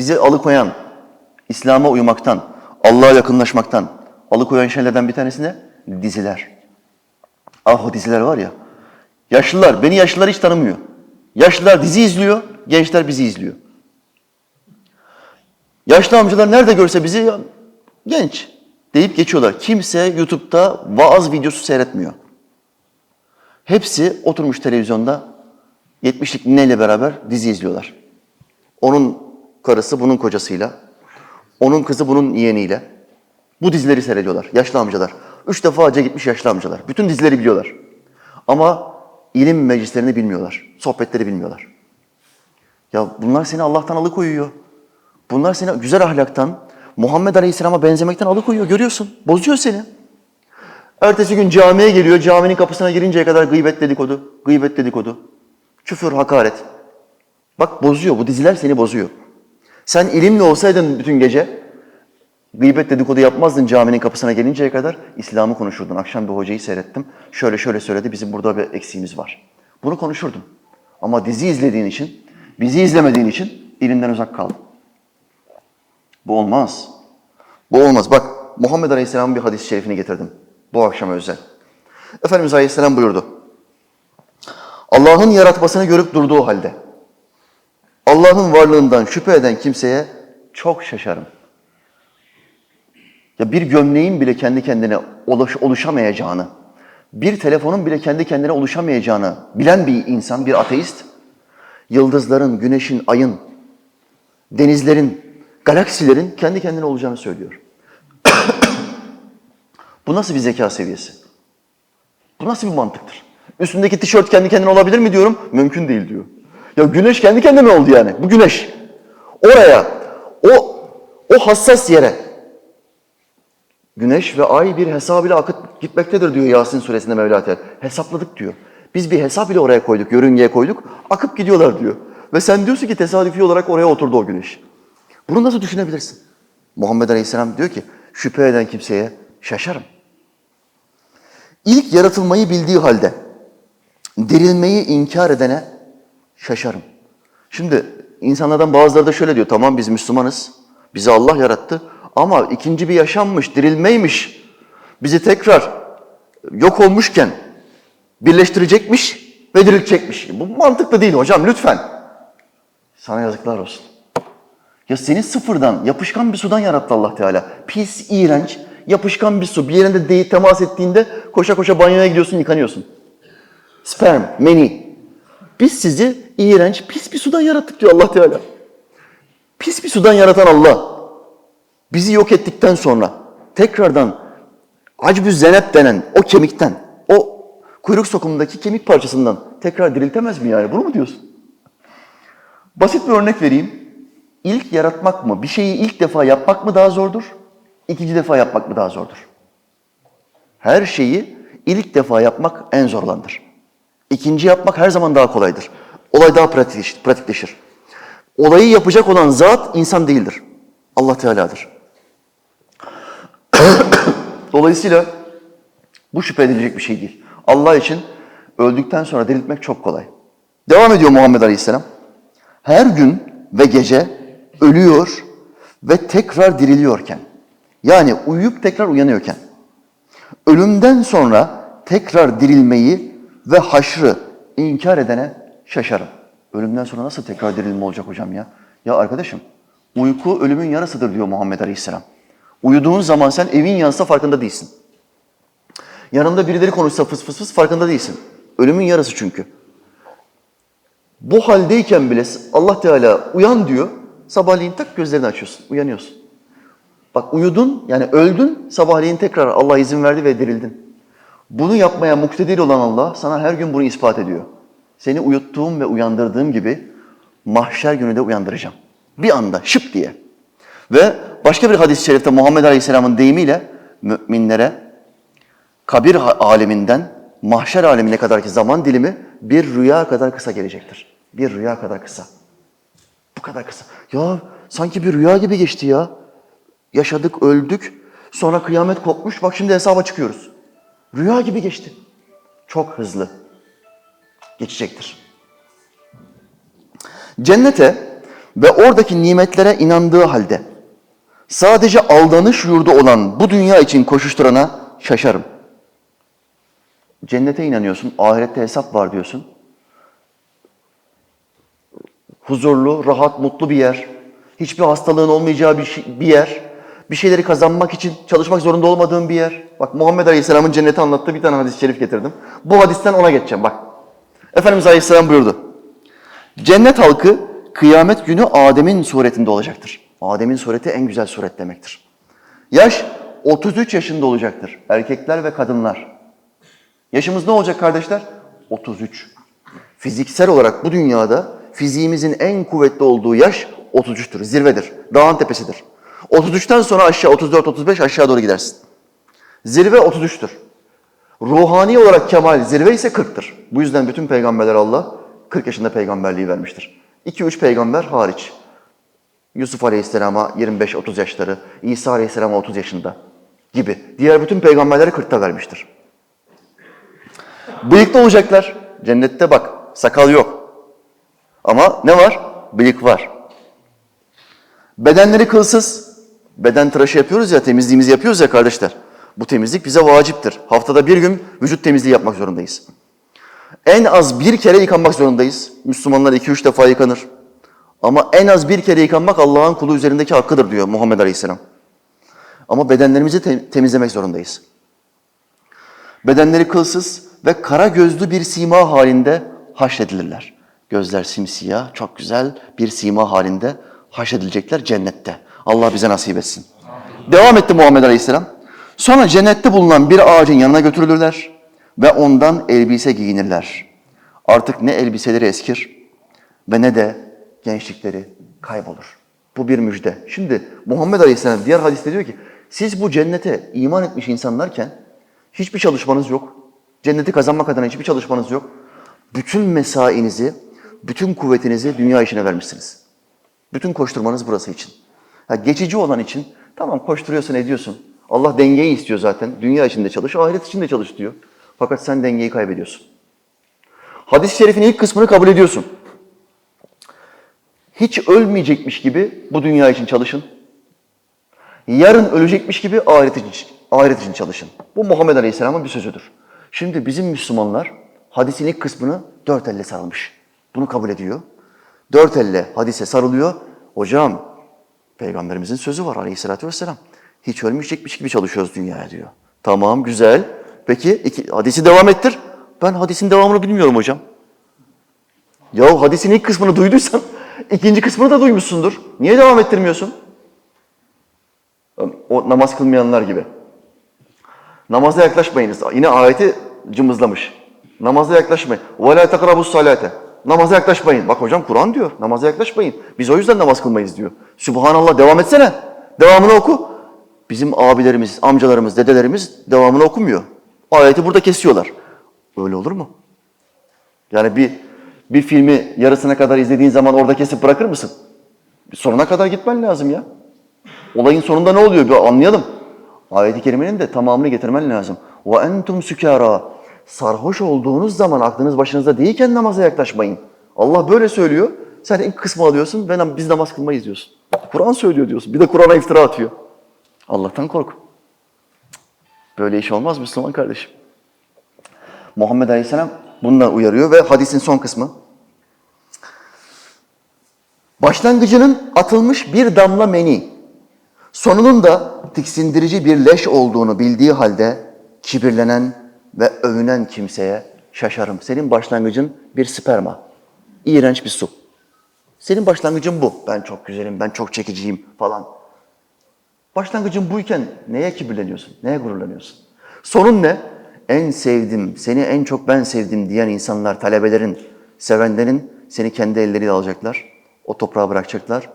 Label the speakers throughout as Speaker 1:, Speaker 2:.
Speaker 1: bizi alıkoyan, İslam'a uymaktan, Allah'a yakınlaşmaktan alıkoyan şeylerden bir tanesi ne? Diziler. Ah o diziler var ya. Yaşlılar, beni yaşlılar hiç tanımıyor. Yaşlılar dizi izliyor, gençler bizi izliyor. Yaşlı amcalar nerede görse bizi ya, genç deyip geçiyorlar. Kimse YouTube'da vaaz videosu seyretmiyor. Hepsi oturmuş televizyonda 70'lik nineyle beraber dizi izliyorlar. Onun karısı bunun kocasıyla, onun kızı bunun yeğeniyle. Bu dizileri seyrediyorlar yaşlı amcalar. Üç defa hacca gitmiş yaşlı amcalar. Bütün dizileri biliyorlar. Ama ilim meclislerini bilmiyorlar. Sohbetleri bilmiyorlar. Ya bunlar seni Allah'tan alıkoyuyor. Bunlar seni güzel ahlaktan, Muhammed Aleyhisselam'a benzemekten alıkoyuyor. Görüyorsun. Bozuyor seni. Ertesi gün camiye geliyor. Caminin kapısına girinceye kadar gıybet dedikodu, gıybet dedikodu. Küfür, hakaret. Bak bozuyor. Bu diziler seni bozuyor. Sen ilimli olsaydın bütün gece gıybet dedikodu yapmazdın caminin kapısına gelinceye kadar İslam'ı konuşurdun. Akşam bir hocayı seyrettim. Şöyle şöyle söyledi. Bizim burada bir eksiğimiz var. Bunu konuşurdun. Ama dizi izlediğin için, bizi izlemediğin için ilimden uzak kaldın. Bu olmaz. Bu olmaz. Bak Muhammed Aleyhisselam'ın bir hadis-i şerifini getirdim. Bu akşam özel. Efendimiz Aleyhisselam buyurdu. Allah'ın yaratmasını görüp durduğu halde Allah'ın varlığından şüphe eden kimseye çok şaşarım. Ya bir gömleğin bile kendi kendine oluş, oluşamayacağını, bir telefonun bile kendi kendine oluşamayacağını bilen bir insan, bir ateist, yıldızların, güneşin, ayın, denizlerin, galaksilerin kendi kendine olacağını söylüyor. Bu nasıl bir zeka seviyesi? Bu nasıl bir mantıktır? Üstündeki tişört kendi kendine olabilir mi diyorum? Mümkün değil diyor. Ya güneş kendi kendine oldu yani. Bu güneş. Oraya, o o hassas yere güneş ve ay bir hesab ile akıp gitmektedir diyor Yasin suresinde Mevla. Hesapladık diyor. Biz bir hesap ile oraya koyduk, yörüngeye koyduk. Akıp gidiyorlar diyor. Ve sen diyorsun ki tesadüfi olarak oraya oturdu o güneş. Bunu nasıl düşünebilirsin? Muhammed Aleyhisselam diyor ki şüphe eden kimseye şaşarım. İlk yaratılmayı bildiği halde dirilmeyi inkar edene şaşarım. Şimdi insanlardan bazıları da şöyle diyor. Tamam biz Müslümanız. Bizi Allah yarattı. Ama ikinci bir yaşammış, dirilmeymiş. Bizi tekrar yok olmuşken birleştirecekmiş ve diriltecekmiş. Bu mantıklı değil hocam lütfen. Sana yazıklar olsun. Ya seni sıfırdan, yapışkan bir sudan yarattı Allah Teala. Pis, iğrenç, yapışkan bir su. Bir yerinde değil, temas ettiğinde koşa koşa banyoya gidiyorsun, yıkanıyorsun. Sperm, meni. Biz sizi iğrenç, pis bir sudan yarattık diyor Allah Teala. Pis bir sudan yaratan Allah. Bizi yok ettikten sonra tekrardan acbü zenep denen o kemikten, o kuyruk sokumundaki kemik parçasından tekrar diriltemez mi yani? Bunu mu diyorsun? Basit bir örnek vereyim. İlk yaratmak mı, bir şeyi ilk defa yapmak mı daha zordur? İkinci defa yapmak mı daha zordur? Her şeyi ilk defa yapmak en zor olandır. İkinci yapmak her zaman daha kolaydır. Olay daha pratikleşir. Olayı yapacak olan zat insan değildir. Allah Teala'dır. Dolayısıyla bu şüphe edilecek bir şey değil. Allah için öldükten sonra diriltmek çok kolay. Devam ediyor Muhammed Aleyhisselam. Her gün ve gece ölüyor ve tekrar diriliyorken, yani uyuyup tekrar uyanıyorken, ölümden sonra tekrar dirilmeyi ve haşrı inkar edene şaşarım. Ölümden sonra nasıl tekrar dirilme olacak hocam ya? Ya arkadaşım, uyku ölümün yarısıdır diyor Muhammed Aleyhisselam. Uyuduğun zaman sen evin yansa farkında değilsin. Yanında birileri konuşsa fıs fıs fıs farkında değilsin. Ölümün yarısı çünkü. Bu haldeyken bile Allah Teala uyan diyor. Sabahleyin tak gözlerini açıyorsun, uyanıyorsun. Bak uyudun yani öldün, sabahleyin tekrar Allah izin verdi ve dirildin. Bunu yapmaya muktedir olan Allah sana her gün bunu ispat ediyor. Seni uyuttuğum ve uyandırdığım gibi mahşer günü de uyandıracağım. Bir anda şıp diye. Ve başka bir hadis-i şerifte Muhammed Aleyhisselam'ın deyimiyle müminlere kabir aleminden mahşer alemine kadarki zaman dilimi bir rüya kadar kısa gelecektir. Bir rüya kadar kısa. Bu kadar kısa. Ya sanki bir rüya gibi geçti ya. Yaşadık, öldük. Sonra kıyamet kopmuş. Bak şimdi hesaba çıkıyoruz. Rüya gibi geçti. Çok hızlı geçecektir. Cennete ve oradaki nimetlere inandığı halde sadece aldanış yurdu olan bu dünya için koşuşturana şaşarım. Cennete inanıyorsun, ahirette hesap var diyorsun. Huzurlu, rahat, mutlu bir yer. Hiçbir hastalığın olmayacağı bir, şey- bir yer. Bir şeyleri kazanmak için çalışmak zorunda olmadığın bir yer. Bak Muhammed Aleyhisselam'ın cenneti anlattığı bir tane hadis-i şerif getirdim. Bu hadisten ona geçeceğim bak. Efendimiz Aleyhisselam buyurdu. Cennet halkı kıyamet günü Adem'in suretinde olacaktır. Adem'in sureti en güzel suret demektir. Yaş 33 yaşında olacaktır. Erkekler ve kadınlar. Yaşımız ne olacak kardeşler? 33. Fiziksel olarak bu dünyada fiziğimizin en kuvvetli olduğu yaş 33'tür. Zirvedir. Dağın tepesidir. 33'ten sonra aşağı 34-35 aşağı doğru gidersin. Zirve 33'tür. Ruhani olarak kemal zirve ise 40'tır. Bu yüzden bütün peygamberler Allah 40 yaşında peygamberliği vermiştir. 2-3 peygamber hariç. Yusuf Aleyhisselam'a 25-30 yaşları, İsa Aleyhisselam'a 30 yaşında gibi. Diğer bütün peygamberleri 40'ta vermiştir. Bıyıklı olacaklar. Cennette bak, sakal yok. Ama ne var? Bıyık var. Bedenleri kılsız. Beden tıraşı yapıyoruz ya, temizliğimizi yapıyoruz ya kardeşler. Bu temizlik bize vaciptir. Haftada bir gün vücut temizliği yapmak zorundayız. En az bir kere yıkanmak zorundayız. Müslümanlar iki üç defa yıkanır. Ama en az bir kere yıkanmak Allah'ın kulu üzerindeki hakkıdır diyor Muhammed Aleyhisselam. Ama bedenlerimizi te- temizlemek zorundayız. Bedenleri kılsız ve kara gözlü bir sima halinde haşredilirler. Gözler simsiyah, çok güzel bir sima halinde haşredilecekler cennette. Allah bize nasip etsin. Devam etti Muhammed Aleyhisselam. Sonra cennette bulunan bir ağacın yanına götürülürler ve ondan elbise giyinirler. Artık ne elbiseleri eskir ve ne de gençlikleri kaybolur. Bu bir müjde. Şimdi Muhammed Aleyhisselam diğer hadiste diyor ki siz bu cennete iman etmiş insanlarken hiçbir çalışmanız yok. Cenneti kazanmak adına hiçbir çalışmanız yok. Bütün mesainizi, bütün kuvvetinizi dünya işine vermişsiniz. Bütün koşturmanız burası için. Ha, geçici olan için tamam koşturuyorsun ediyorsun. Allah dengeyi istiyor zaten. Dünya içinde çalış, ahiret için de çalış diyor. Fakat sen dengeyi kaybediyorsun. Hadis-i şerifin ilk kısmını kabul ediyorsun. Hiç ölmeyecekmiş gibi bu dünya için çalışın. Yarın ölecekmiş gibi ahiret için, ahiret için çalışın. Bu Muhammed Aleyhisselam'ın bir sözüdür. Şimdi bizim Müslümanlar hadisin ilk kısmını dört elle sarılmış. Bunu kabul ediyor. Dört elle hadise sarılıyor. Hocam peygamberimizin sözü var aleyhissalatü vesselam. Hiç ölmeyecekmiş gibi çalışıyoruz dünyaya diyor. Tamam güzel. Peki iki, hadisi devam ettir. Ben hadisin devamını bilmiyorum hocam. Ya hadisin ilk kısmını duyduysan ikinci kısmını da duymuşsundur. Niye devam ettirmiyorsun? O namaz kılmayanlar gibi. Namaza yaklaşmayınız. Yine ayeti cımbızlamış. Namaza yaklaşmayın. وَلَا تَقْرَبُوا salate. Namaza yaklaşmayın. Bak hocam Kur'an diyor. Namaza yaklaşmayın. Biz o yüzden namaz kılmayız diyor. Subhanallah devam etsene. Devamını oku. Bizim abilerimiz, amcalarımız, dedelerimiz devamını okumuyor. Ayeti burada kesiyorlar. Öyle olur mu? Yani bir bir filmi yarısına kadar izlediğin zaman orada kesip bırakır mısın? Sonuna kadar gitmen lazım ya. Olayın sonunda ne oluyor bir anlayalım. Ayet-i kerimenin de tamamını getirmen lazım. Ve entum sükara. Sarhoş olduğunuz zaman aklınız başınızda değilken namaza yaklaşmayın. Allah böyle söylüyor. Sen ilk kısmı alıyorsun ve biz namaz kılmayız diyorsun. Kur'an söylüyor diyorsun. Bir de Kur'an'a iftira atıyor. Allah'tan kork. Böyle iş olmaz Müslüman kardeşim. Muhammed Aleyhisselam bununla uyarıyor ve hadisin son kısmı. Başlangıcının atılmış bir damla meni, sonunun da tiksindirici bir leş olduğunu bildiği halde kibirlenen ve övünen kimseye şaşarım. Senin başlangıcın bir sperma, iğrenç bir su. Senin başlangıcın bu. Ben çok güzelim, ben çok çekiciyim falan. Başlangıcın buyken neye kibirleniyorsun, neye gururlanıyorsun? Sonun ne? En sevdim, seni en çok ben sevdim diyen insanlar, talebelerin, sevenlerin seni kendi elleriyle alacaklar. O toprağa bırakacaklar.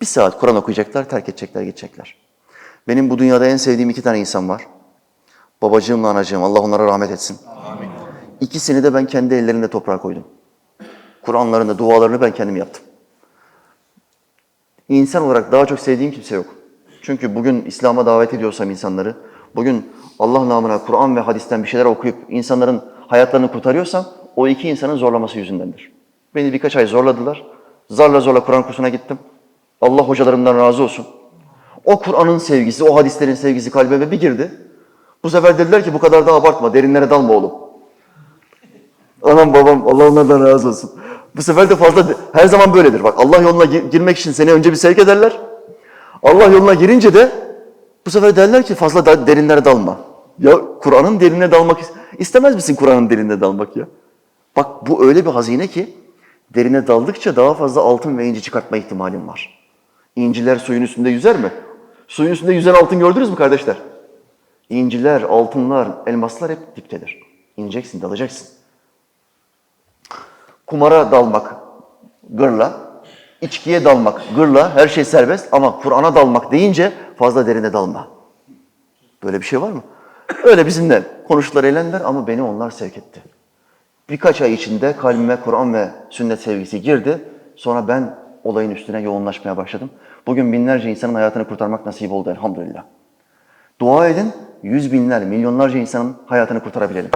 Speaker 1: Bir saat Kur'an okuyacaklar, terk edecekler, geçecekler. Benim bu dünyada en sevdiğim iki tane insan var. Babacığımla anacığım, Allah onlara rahmet etsin. Amin. İkisini de ben kendi ellerimle toprağa koydum. Kur'anlarını, dualarını ben kendim yaptım. İnsan olarak daha çok sevdiğim kimse yok. Çünkü bugün İslam'a davet ediyorsam insanları, bugün Allah namına Kur'an ve hadisten bir şeyler okuyup insanların hayatlarını kurtarıyorsam o iki insanın zorlaması yüzündendir. Beni birkaç ay zorladılar. Zarla zorla Kur'an kursuna gittim. Allah hocalarımdan razı olsun. O Kur'an'ın sevgisi, o hadislerin sevgisi kalbime bir girdi. Bu sefer dediler ki bu kadar da abartma, derinlere dalma oğlum. Anam babam, Allah onlardan razı olsun. Bu sefer de fazla, her zaman böyledir. Bak Allah yoluna gi- girmek için seni önce bir sevk ederler. Allah yoluna girince de bu sefer derler ki fazla da derinlere dalma. Ya Kur'an'ın derinine dalmak is- istemez misin Kur'an'ın derinine dalmak ya? Bak bu öyle bir hazine ki derine daldıkça daha fazla altın ve inci çıkartma ihtimalin var. İnciler suyun üstünde yüzer mi? Suyun üstünde yüzen altın gördünüz mü kardeşler? İnciler, altınlar, elmaslar hep diptedir. İneceksin, dalacaksın. Kumara dalmak gırla, içkiye dalmak gırla, her şey serbest ama Kur'an'a dalmak deyince fazla derine dalma. Böyle bir şey var mı? Öyle bizimle konuştular, eğlendiler ama beni onlar sevk etti. Birkaç ay içinde kalbime Kur'an ve sünnet sevgisi girdi. Sonra ben olayın üstüne yoğunlaşmaya başladım. Bugün binlerce insanın hayatını kurtarmak nasip oldu elhamdülillah. Dua edin, yüz binler, milyonlarca insanın hayatını kurtarabilelim.